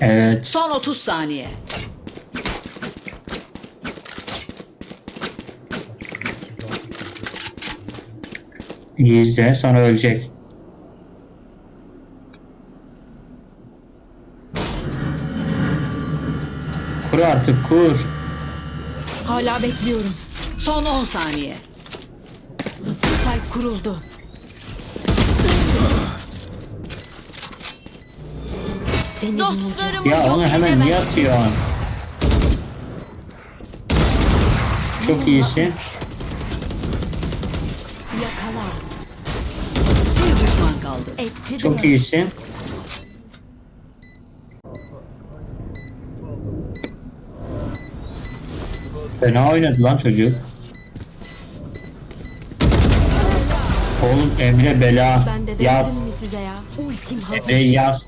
Evet. Son 30 saniye. İyi izle sonra ölecek. Kur artık kur. Hala bekliyorum. Son 10 saniye. Spike kuruldu. Seni bulacağım. Dostlarımı Ya yok onu hemen niye atıyorsun? Çok iyisin. Yakala. Bir düşman kaldı. Etti Çok iyisin. Fena oynadı lan çocuk. Oğlum Emre bela. Ben de Yaz. mi size ya? Ultim hazır. Emre yaz.